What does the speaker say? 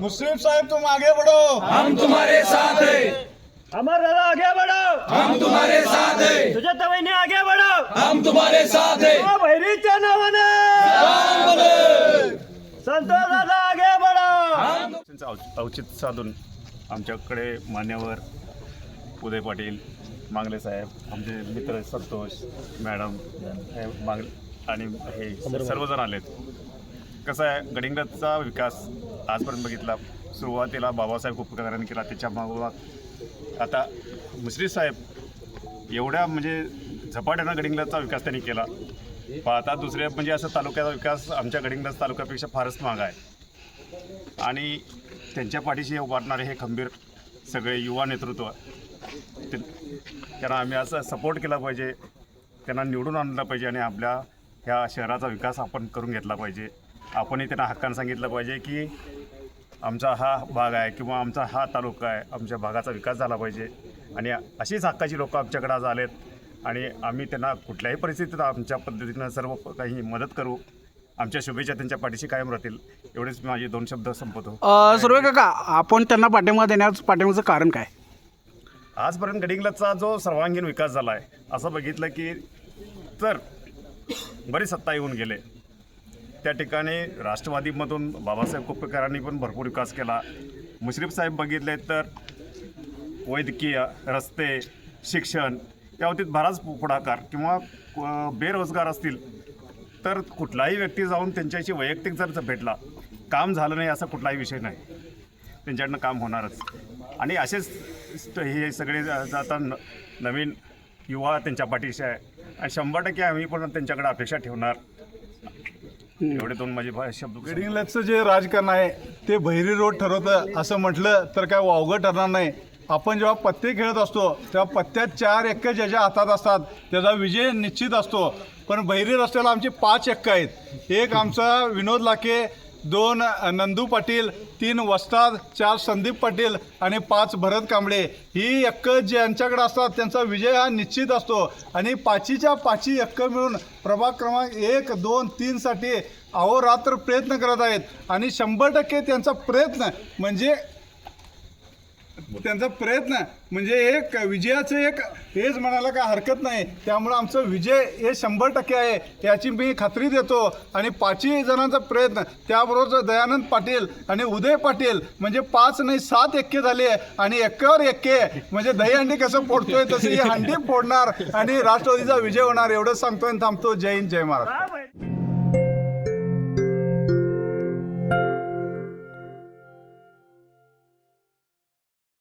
मुस्लिम साहेब तुम आगे बढ़ो. हम तुम्हारे साथ हैं. अमर दादा आगे बढ़ो. हम तुम्हारे साथ हैं. तुझ्या तवईने आगे बढ़ो. हम तुम्हारे साथ हैं. ओ बहिरीच्या नावाने संतोष दादा आगे बढ़ो. त्यांचं औ- औचित्य साधून आमच्याकडे मान्यवर उदय पाटील मांगले साहेब आमचे मित्र संतोष मॅडम हे मांग आणि हे सर्वजण आलेत. कसं आहे गडिंगचा विकास आजपर्यंत बघितला सुरुवातीला बाबासाहेब कुपकरांनी केला त्याच्या मागोवा. आता मुश्रीफ साहेब एवढ्या म्हणजे झपाट्यानं गडिंग्लजचा विकास त्यांनी केला. पाहता दुसऱ्या म्हणजे असं तालुक्याचा विकास आमच्या गडिंग्लज तालुक्यापेक्षा फारच महाग आहे. आणि त्यांच्या पाठीशी उभारणारे हे खंबीर सगळे युवा नेतृत्व ते त्यांना आम्ही असं सपोर्ट केला पाहिजे त्यांना निवडून आणलं पाहिजे आणि आपल्या ह्या शहराचा विकास आपण करून घेतला पाहिजे. आपणही त्यांना हक्कानं सांगितलं पाहिजे की आमचा हा भाग आहे किंवा आमचा हा तालुका आहे आमच्या भागाचा विकास झाला पाहिजे. आणि अशीच हक्काची लोकं आमच्याकडे आज आलेत. आणि आम्ही त्यांना कुठल्याही परिस्थितीत आमच्या पद्धतीनं सर्व काही मदत करू. आमच्या शुभेच्छा त्यांच्या पाठीशी कायम राहतील. एवढेच माझे दोन शब्द संपवतो. सुर्वे काका आपण त्यांना पाठिंबा देण्याचं पाठिंबाचं कारण काय? आजपर्यंत गडिंग्लजचा जो सर्वांगीण विकास झाला आहे असं बघितलं की तर बरी सत्ता येऊन गेले. त्या ठिकाणी राष्ट्रवादीमधून बाबासाहेब कुप्पेकरांनी पण भरपूर विकास केला. मुश्रीफ साहेब बघितले तर वैद्यकीय रस्ते शिक्षण या बाबतीत बराच पुढाकार किंवा बेरोजगार असतील तर कुठलाही व्यक्ती जाऊन त्यांच्याशी वैयक्तिक जर भेटला काम झालं नाही असा कुठलाही विषय नाही. त्यांच्याकडनं काम होणारच. आणि असेच हे सगळे जाता न नवीन युवा त्यांच्या पाठीशी आहे. आणि शंभर टक्के आम्ही पण त्यांच्याकडे अपेक्षा ठेवणार. एवढे दोन माझे भा- शब्द जे राजकारण आहे ते बहिरी रोड ठरवतं असं म्हटलं तर काय वावगं ठरणार नाही. आपण जेव्हा पत्ते खेळत असतो तेव्हा पत्त्यात चार एक्क ज्याच्या हातात असतात त्याचा विजय निश्चित असतो. पण बहिरी रस्त्याला आमचे पाच एक्क आहेत. एक आमचा विनोद लाके दोन नंदू पाटील तीन वस्ताद चार संदीप पाटील आणि पाच भरत कांबळे. ही एक्क ज्यांच्याकडे असतात त्यांचा विजय हा निश्चित असतो. आणि पाचीच्या पाची एक्क मिळून प्रभाग क्रमांक एक दोन तीनसाठी अहोरात्र प्रयत्न करत आहेत. आणि शंभर टक्के त्यांचा प्रयत्न म्हणजे त्यांचा प्रयत्न म्हणजे एक विजयाचं एक हेच म्हणायला काय हरकत नाही. त्यामुळं आमचं विजय हे शंभर टक्के आहे. याची मी खात्री देतो. आणि पाचही जणांचा प्रयत्न. त्याबरोबर दयानंद पाटील आणि उदय पाटील. म्हणजे पाच नाही सात एक्के झाले आणि एक्क्यावर एक्के. म्हणजे दही हंडी कसं फोडतोय तसं ही हंडी फोडणार. आणि राष्ट्रवादीचा विजय होणार एवढंच सांगतोय आणि थांबतो. जय हिंद जय महाराज